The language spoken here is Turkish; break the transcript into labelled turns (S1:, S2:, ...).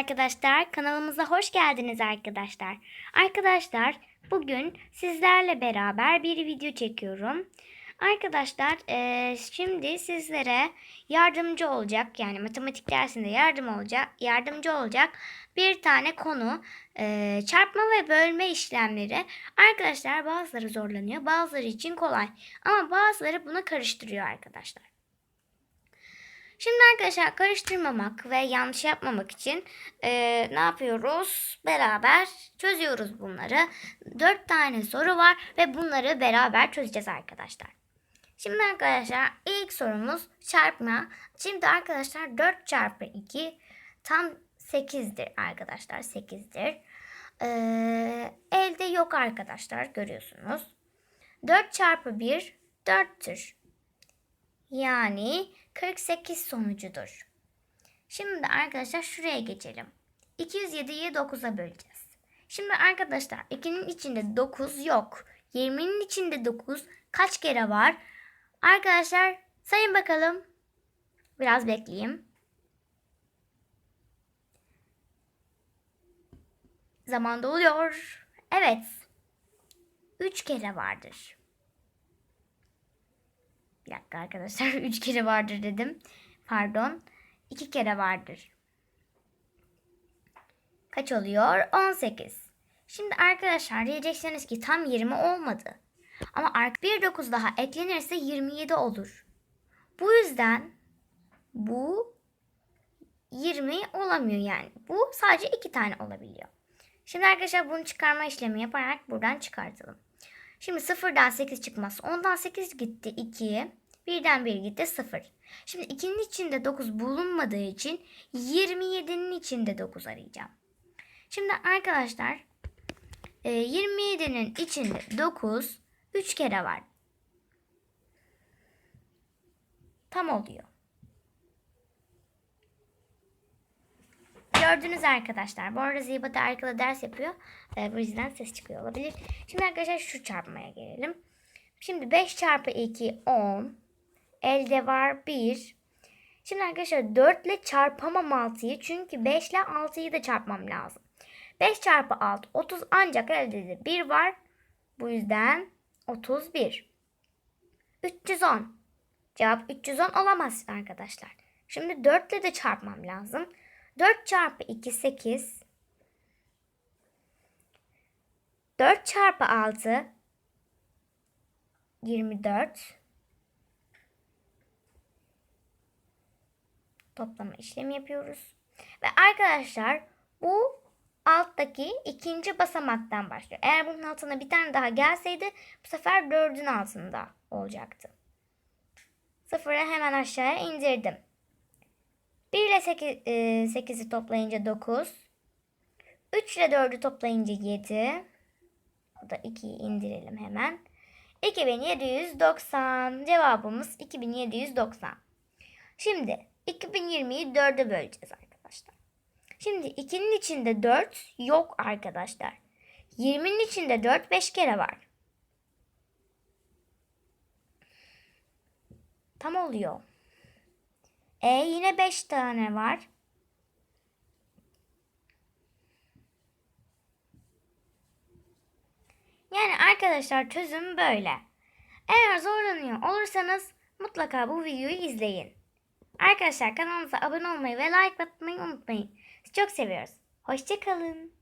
S1: arkadaşlar. Kanalımıza hoş geldiniz arkadaşlar. Arkadaşlar bugün sizlerle beraber bir video çekiyorum. Arkadaşlar eee, şimdi sizlere yardımcı olacak yani matematik dersinde yardım olacak yardımcı olacak bir tane konu eee, çarpma ve bölme işlemleri. Arkadaşlar bazıları zorlanıyor bazıları için kolay ama bazıları bunu karıştırıyor arkadaşlar. Şimdi arkadaşlar karıştırmamak ve yanlış yapmamak için eee, ne yapıyoruz? Beraber çözüyoruz bunları. Dört tane soru var ve bunları beraber çözeceğiz arkadaşlar. Şimdi arkadaşlar ilk sorumuz çarpma. Şimdi arkadaşlar 4 çarpı 2 tam 8'dir arkadaşlar 8'dir. Eee, elde yok arkadaşlar görüyorsunuz. 4 çarpı 1 4'tür. Yani 48 sonucudur. Şimdi arkadaşlar şuraya geçelim. 207'yi 9'a böleceğiz. Şimdi arkadaşlar 2'nin içinde 9 yok. 20'nin içinde 9 kaç kere var? Arkadaşlar sayın bakalım. Biraz bekleyeyim. Zaman doluyor. Evet. 3 kere vardır. Dakika arkadaşlar. Üç kere vardır dedim. Pardon. iki kere vardır. Kaç oluyor? 18. Şimdi arkadaşlar diyeceksiniz ki tam 20 olmadı. Ama bir 9 daha eklenirse 27 olur. Bu yüzden bu 20 olamıyor yani. Bu sadece iki tane olabiliyor. Şimdi arkadaşlar bunu çıkarma işlemi yaparak buradan çıkartalım. Şimdi sıfırdan 8 çıkmaz. 10'dan 8 gitti 2. Birden 1 gitti 0. Şimdi 2'nin içinde 9 bulunmadığı için 27'nin içinde 9 arayacağım. Şimdi arkadaşlar e, 27'nin içinde 9 3 kere var. Tam oluyor. Gördünüz arkadaşlar. Bu arada Ziba da arkada ders yapıyor. Ee, bu yüzden ses çıkıyor olabilir. Şimdi arkadaşlar şu çarpmaya gelelim. Şimdi 5 çarpı 2 10. Elde var 1. Şimdi arkadaşlar 4 ile çarpamam 6'yı. Çünkü 5 ile 6'yı da çarpmam lazım. 5 çarpı 6 30 ancak elde de 1 var. Bu yüzden 31. 310. Cevap 310 olamaz arkadaşlar. Şimdi 4 ile de çarpmam lazım. 4 çarpı 2 8. 4 çarpı 6 24. Toplama işlemi yapıyoruz. Ve arkadaşlar bu alttaki ikinci basamaktan başlıyor. Eğer bunun altına bir tane daha gelseydi bu sefer 4'ün altında olacaktı. Sıfırı hemen aşağıya indirdim. 1 ile 8, 8'i toplayınca 9. 3 ile 4'ü toplayınca 7. O da 2'yi indirelim hemen. 2790. Cevabımız 2790. Şimdi 2020'yi 4'e böleceğiz arkadaşlar. Şimdi 2'nin içinde 4 yok arkadaşlar. 20'nin içinde 4 5 kere var. Tam oluyor. E yine 5 tane var. Yani arkadaşlar çözüm böyle. Eğer zorlanıyor olursanız mutlaka bu videoyu izleyin. Arkadaşlar kanalımıza abone olmayı ve like atmayı unutmayın. Sizi çok seviyoruz. Hoşçakalın.